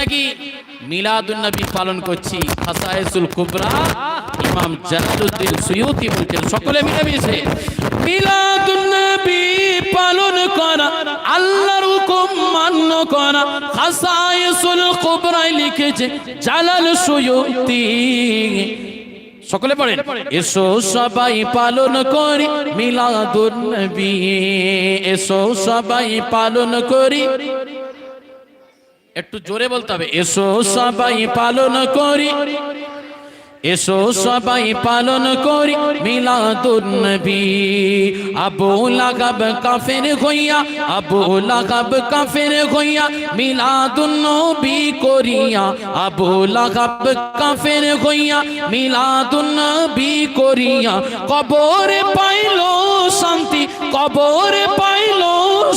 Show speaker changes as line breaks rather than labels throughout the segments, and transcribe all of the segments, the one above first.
নাকি মিলাদুন নবী পালন করছি। খাসায়েসুল কুবরা, ইমাম জালালউদ্দিন সুয়ুতি বলছেন, সকলে মিলে মিশে মিলাদুন নবী পালন করা, আল্লাহর হুকুম মান্য করা খাসায়েসুল কুবরায় লিখেছে জালাল সুয়ুতি। সকলে পড়েন, এসো সবাই পালন করি মিলাদুন নবী এসো সবাই পালন করি। একটু জোরে বলতে হবে। এসো সবাই পালন করি। এসো সবাই পালন করি। মিলাদুন নবী। আবু লাগাব কাফের হইয়া আবু লাগাব কাফের হইয়া মিলাদুন নবী করিয়া আবু লাগাব কাফের হইয়া মিলাদুন নবী করিয়া। কবরে পাইলো শান্তি কবরে পাইলো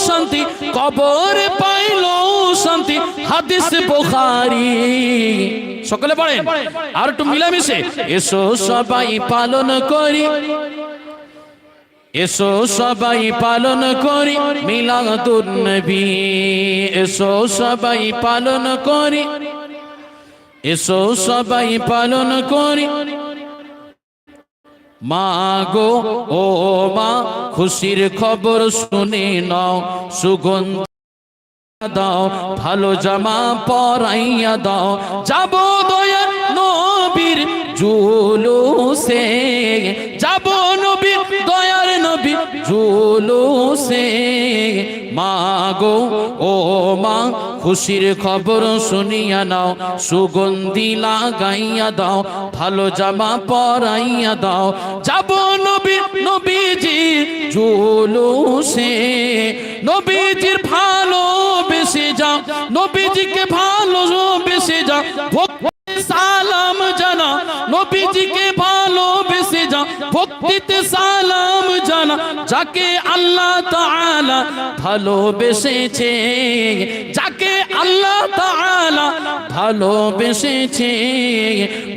শান্তি কবরে পাইলো শান্তি, হাদিস বুখারী। সকলে পড়েন? আর একটু মিলামিশে। এসো সবাই পালন করি। এসো সবাই পালন করি। মিলাদুন নবী। এসো সবাই পালন করি। এসো সবাই পালন করি। মা গো, ও মা, খুশির খবর শুনে নাও, সুগন্ধ দাও ভালো জামা পরাইয়া দাও। যাব দয়া নবীর জুলুসে যাব নবীর দয়ার নবী জুলুসে। মা গো ও মা, খুশির খবর শুনিয়া নাও, সুগন্ধি লাগাইয়া দাও, ভালো জামা পরাইয়া দাও। যাব নবী, নবীজি জুলুসে, নবীজির ভালো বেশি যাও, নবীজিকে ভালো বেশি যাও। সালাম জানা নবীজিকে যাকে আল্লাহ তাআলা ভালোবেসেছে, যাকে আল্লাহ তাআলা ভালোবেসেছে,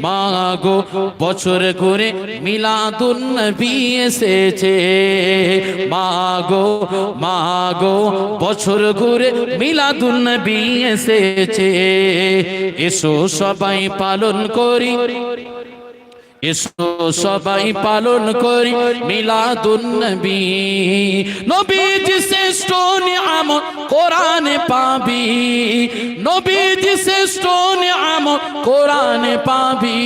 মাগো বছর ঘুরে মিলাদুন নবী এসেছে। মাগো মাগো বছর ঘুরে মিলাদুন নবী এসেছে। এসো সবাই পালন করি। এসো সবাই পালন করি মিলাদুন নবী। নবীজি শ্রেষ্ঠ নিয়ামত কোরআনে পাবি। নবীজি শ্রেষ্ঠ নিয়ামত কোরআনে পাবি।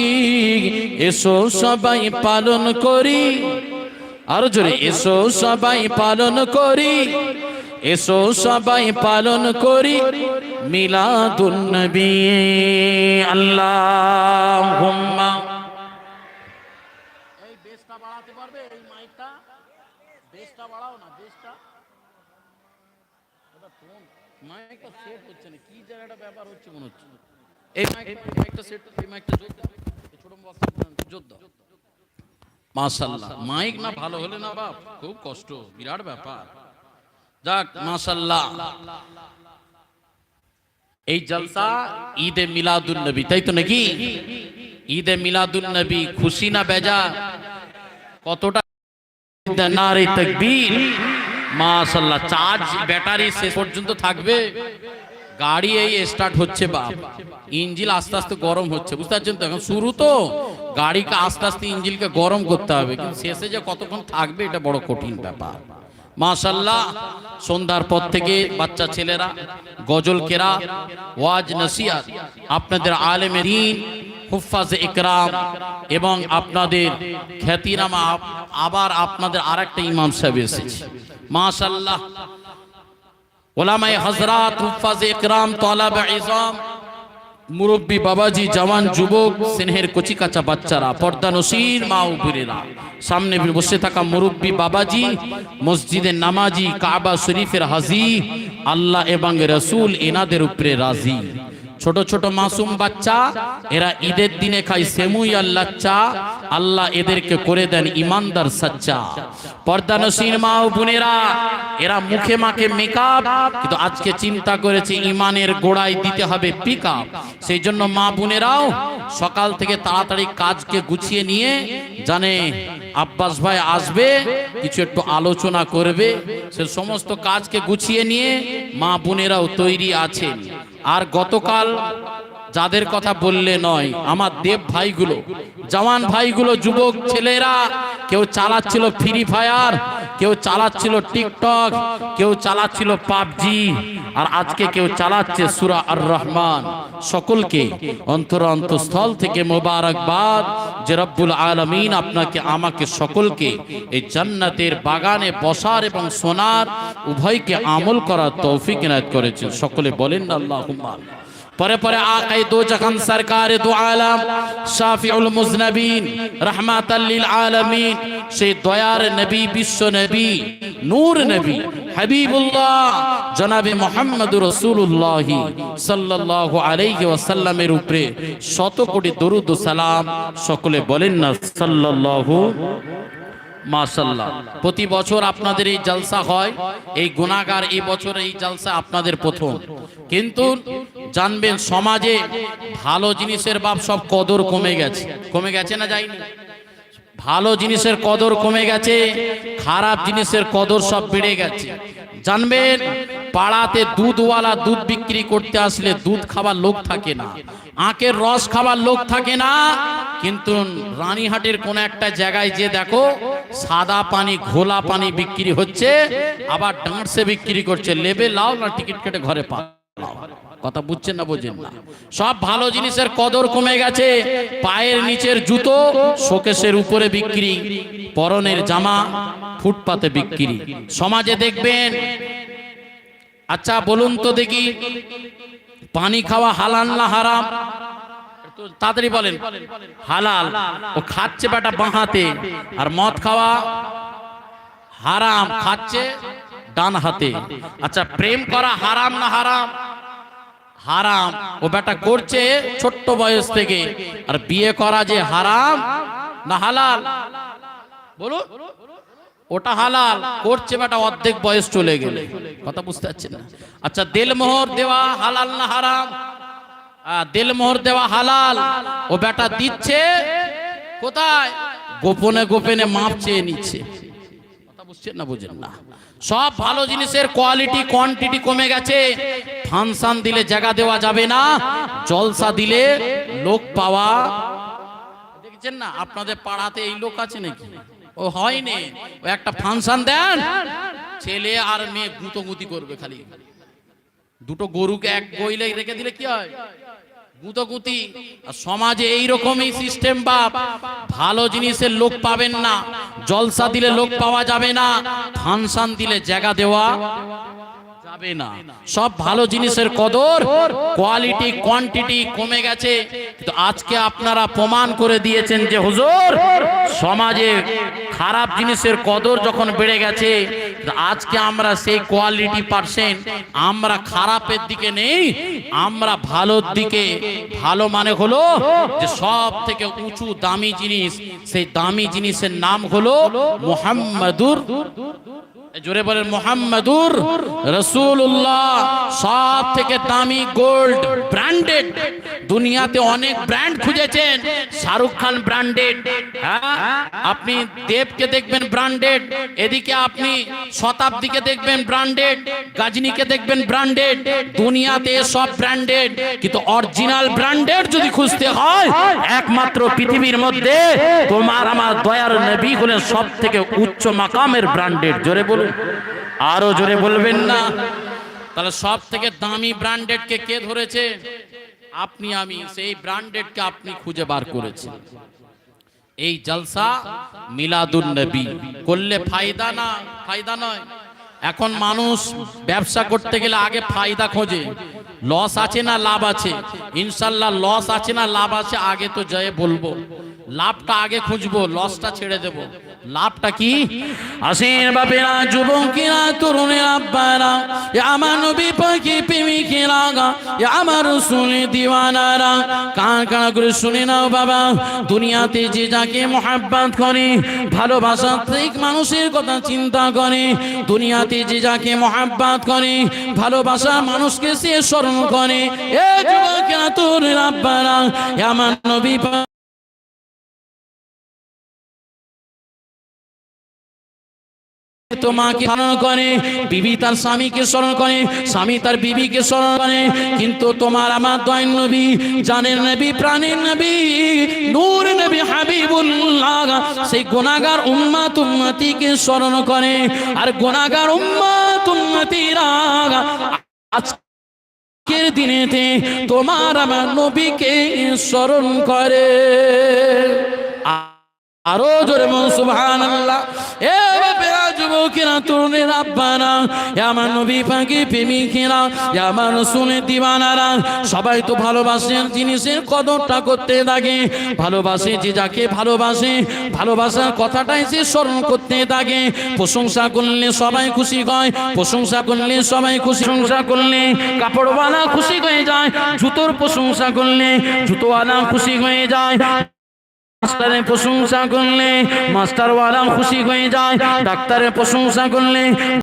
এসো সবাই পালন করি। আরও জোরে, এসো সবাই পালন করি। এসো সবাই পালন করি মিলাদুন নবী। আল্লাহুম্মা এই বেসটা বাড়াতে পারবে এই মাইকটা। বেসটা বাড়াও না বেসটা ফোন মাইকটা সেট হচ্ছে না কি একটা ব্যাপার হচ্ছে মনে হচ্ছে। এই মাইক মাইকটা সেট এই মাইকটা জোর দাও। ছোট বক্স জোর দাও। মাশাআল্লাহ। মাইক না ভালো হলে না বাপ খুব কষ্ট বিরাট ব্যাপার। যাক মাশাআল্লাহ। এই জলসা ঈদে মিলাদুন নবী তাই তো নাকি? ঈদে মিলাদুন নবী খুশি না বেজা কতটা নারে তাকবীর? মাশাআল্লাহ, চার্জ, ব্যাটারি শেষ পর্যন্ত থাকবে। গাড়ি এই স্টার্ট হচ্ছে, বাপ। ইঞ্জিল আস্তে আস্তে গরম হচ্ছে, বুঝতে পারছেন তো? এখন শুরু তো। গাড়িকে আস্তে আস্তে ইঞ্জিলকে গরম করতে হবে, কিন্তু শেষে যে কতক্ষণ থাকবে, এটা বড় কঠিন ব্যাপার। মাশাল্লাহ সন্ধ্যার পর থেকে বাচ্চা ছেলেরা, গজল কেরা, ওয়াজ নসিয়াত আপনাদের আলেমের হুফাজ ইকরাম এবং আপনাদের খ্যাতিনামা আবার আপনাদের আরেকটা ইমাম সাহেব এসেছে। মাশাল্লাহ ওলামায়ে হজরাত হুফাজ ইকরাম তলাব ইজাম, মুরব্বী বাবাজি, জওয়ান, যুবক, স্নেহের কচি কাঁচা বাচ্চারা, পর্দা নসির, মা উপরেরা সামনে বসে থাকা মুরব্বী বাবাজি, মসজিদের নামাজি, কাবা শরীফের হাজি, আল্লাহ এবং রসুল এনাদের উপরে রাজি। ছোট ছোট মাসুম বাচ্চা, এরা ঈদের দিনে খায় সেমুই আল্লাহ চা আল্লাহ এদেরকে করে দেন ইমানদার সাচ্চা পর্দা নসীর মা ও বোনেরা, এরা মুখে মাকে মেকআপ কিন্তু আজকে চিন্তা করেছে ইমানের গোড়ায় দিতে হবে পিক সেই জন্য মা বোনেরাও সকাল থেকে তাড়াতাড়ি কাজকে গুছিয়ে নিয়ে জানে, আব্বাস ভাই আসবে, কিছু একটু আলোচনা করবে। সে সমস্ত কাজকে গুছিয়ে নিয়ে মা বোনেরাও তৈরি আছেন। আর গতকাল যাদের কথা বললে নয়, আমার দেব ভাইগুলো, জওয়ান ভাইগুলো, যুবক ছেলেরা, কেউ চালাচ্ছিল ফ্রি ফায়ার কেউ চালাচ্ছিল টিকটক কেউ চালাচ্ছিল পাবজি আর আজকে কেউ চালাচ্ছে সুরা আর রহমান সকলকে অন্তর অন্তঃস্থল থেকে মোবারকবাদ। যে রব্বুল আলমিন আপনাকে, আমাকে সকলকে এই জান্নাতের বাগানে বসার এবং সোনার উভয়কে আমল করার তৌফিক এনায়ত করেছেন। সকলে বলেন আল্লাহ পরে পরে আকাই দো জাহান সরকার দো আলম, শাফিউল মুজনবিন, রহমাতাল লিল আলামিন, সেই দয়ার নবী, বিশ্ব নবী, নূর নবী, হাবিবুল্লাহ, জনাবে মোহাম্মদ রসুল্লাহ সাল্লাল্লাহু আলাইহি ওয়াসাল্লামের উপরে শত কোটি দরুদ সালাম সকলে বলেন না সাল্লাল্লাহু মাশাল্লাহ প্রতি বছর আপনাদের এই জলসা হয়, এই গুণাগার এই বছর এই জলসা আপনাদের প্রথম। কিন্তু জানবেন, সমাজে ভালো জিনিসের বাপ সব কদর কমে গেছে। কমে গেছে না যায়নি? ভালো জিনিসের কদর কমে গেছে, খারাপ জিনিসের কদর সব বেড়ে গেছে। জানবেন পাড়াতে দুধওয়ালা দুধ বিক্রি করতে আসলে দুধ খাবার লোক থাকে না। আখের রস খাবার লোক থাকে না, কিন্তু রানীহাটের কোন একটা জায়গায় যে দেখো, সাদা পানি, ঘোলা পানি বিক্রি হচ্ছে, আবার ডাঁটসে বিক্রি করছে। লেবে লাও না টিকিট কেটে ঘরে পা কথা বুঝছেন না বোঝেন না? সব ভালো জিনিসের কদর কমে গেছে। পায়ের নিচের জুতো শোকেশের উপরে বিক্রি, পরনের জামা, ফুটপাতে বিক্রি। সমাজে দেখবেন আচ্ছা বলুন তো দেখি। পানি খাওয়া হালাল না হারাম? তাড়াতাড়ি বলেন। হালাল। ও খাচ্ছে বেটা বাঁহাতে। আর মদ খাওয়া হারাম। খাচ্ছে ডান হাতে। আচ্ছা প্রেম করা হারাম না হারাম? হারাম। ও বেটা করছে ছোট্ট বয়স থেকে। আর বিয়ে করা যে হারাম না হালাল? বলুন। ওটা হালাল, করছে বেটা অর্ধেক বয়স চলে গেলে। কথা বুঝতে পারছেন না? আচ্ছা দেলমোহর দেওয়া হালাল না হারাম? দেলমোহর দেওয়া হালাল? ও বেটা দিচ্ছে? কোথায়? গোপনে গোপনে মাপ চেয়ে নিচ্ছে। কথা বুঝছেন না, বুঝেন না? সব ভালো জিনিসের কোয়ালিটি কোয়ান্টিটি কমে গেছে। ফাংশন দিলে জায়গা দেওয়া যাবে না। জলসা দিলে লোক পাওয়া দেখছেন না? আপনাদের পাড়াতে এই লোক আছে নাকি? ও হয়নি। ও একটা ফাংশন দেন। ছেলে আর মেয়ে গুঁতোগুতি করবে খালি। দুটো গরুকে এক গইলে রেখে দিলে কি হয়? গুঁতগুতি। সমাজে এইরকমই সিস্টেম বাপ। ভালো জিনিসের লোক পাবেন না। জলসা দিলে লোক পাওয়া যাবে না। ফাংশন দিলে জায়গা দেওয়া। যাবে না। সব ভালো জিনিসের কদর কোয়ালিটি কোয়ান্টিটি কমে গেছে। কিন্তু আজকে আপনারা প্রমাণ করে দিয়েছেন যে, হুজুর, সমাজে খারাপ জিনিসের কদর যখন বেড়ে গেছে আজকে আমরা সেই কোয়ালিটি পার্সেন্ট আমরা খারাপের দিকে নেই, আমরা ভালোর দিকে। ভালো মানে হলো যে সব থেকে উঁচু দামি জিনিস, সেই দামি জিনিসের নাম হলো মোহাম্মদুর জোরে বলেন, মোহাম্মদুর রসুল্লাহ সব থেকে দামি গোল্ড ব্র্যান্ডেড দুনিয়াতে অনেক ব্র্যান্ড খুঁজেছেন। শাহরুখ খান ব্র্যান্ডেড আপনি দেবকে দেখবেন ব্র্যান্ডেড এদিকে আপনি শতাব্দীকে দেখবেন ব্র্যান্ডেড গাজনীকে দেখবেন ব্র্যান্ডেড দুনিয়াতে সব ব্র্যান্ডেড কিন্তু অরিজিনাল ব্র্যান্ডেড যদি খুঁজতে হয়, একমাত্র পৃথিবীর মধ্যে তোমার আমার দয়ার নবী হলেন সব থেকে উচ্চ মাকামের ব্র্যান্ডেড জোরে বলুন। আরও জোরে বলবেন না। তাহলে সব থেকে দামি ব্র্যান্ডেডকে কে ধরেছে? আপনি আমি। সেই ব্র্যান্ডেডকে আপনি খুঁজে বার করেছেন এই জলসা মিলাদুন নবী। করলে ফায়দা না ফায়দা নয়। এখন মানুষ ব্যবসা করতে গেলে আগে ফায়দা খোঁজে। লস আছে না লাভ আছে? ইনশাল্লাহ লস আছে না লাভ আছে আগে তো জয়ে বলব। লাভটা আগে খুঁজবো লসটা ছেড়ে দেব। লাভটা কি? আসেন বাপেরা, যুবকেরা, তরুণেরা, আব্বারা আমার নবী পাখি প্রেমিকেরা এ আমার রসুলের দিওয়ানারা। কান কান করে শুনে নাও বাবা, দুনিয়াতে যে যাকে মোহাব্বত করে ভালোবাসা ঠিক মানুষের কথা চিন্তা করে, দুনিয়াতে যে যাকে মোহাব্বত করে, ভালোবাসা মানুষকে সে স্মরণ করে। এ যুবকেরা তোর আব্বারা আমার নবী পাক তো স্মরণ করে, বিবি তার স্বামীকে স্মরণ করে, স্বামী তার বিবিকে স্মরণ করে। কিন্তু তোমার আমার দয় নবী, জানের নবী, প্রাণের নবী, নূর নবী হাবিবুল্লাহ, সেই গুনাহগার উম্মাত উম্মতিকে স্মরণ করে। আর গুনাহগার উম্মাত উম্মতিরা আজকের দিনেতে তোমার আমার নবীকে স্মরণ করে। আরও জোরে মন সুবহান এ যুবকেরা তরুণের আব্বারা আমার নবী পাখি প্রেমিকেরা আমার শুনে দিবানারা সবাই তো ভালোবাসেন জিনিসের কদরটা করতে থাকে ভালোবাসে যে যাকে ভালোবাসে, ভালোবাসার কথাটাই সে স্মরণ করতে থাকে প্রশংসা করলে সবাই খুশি হয়, প্রশংসা করলে সবাই খুশি, প্রশংসা করলে কাপড়ওয়ালা খুশি হয়ে যায়, জুতোর প্রশংসা করলে জুতোওয়ালা খুশি হয়ে যায়। মাস্টারের প্রশংসা করলে মাস্টারওয়ালা খুশি হয়ে যায় ডাক্তারের প্রশংসা করলে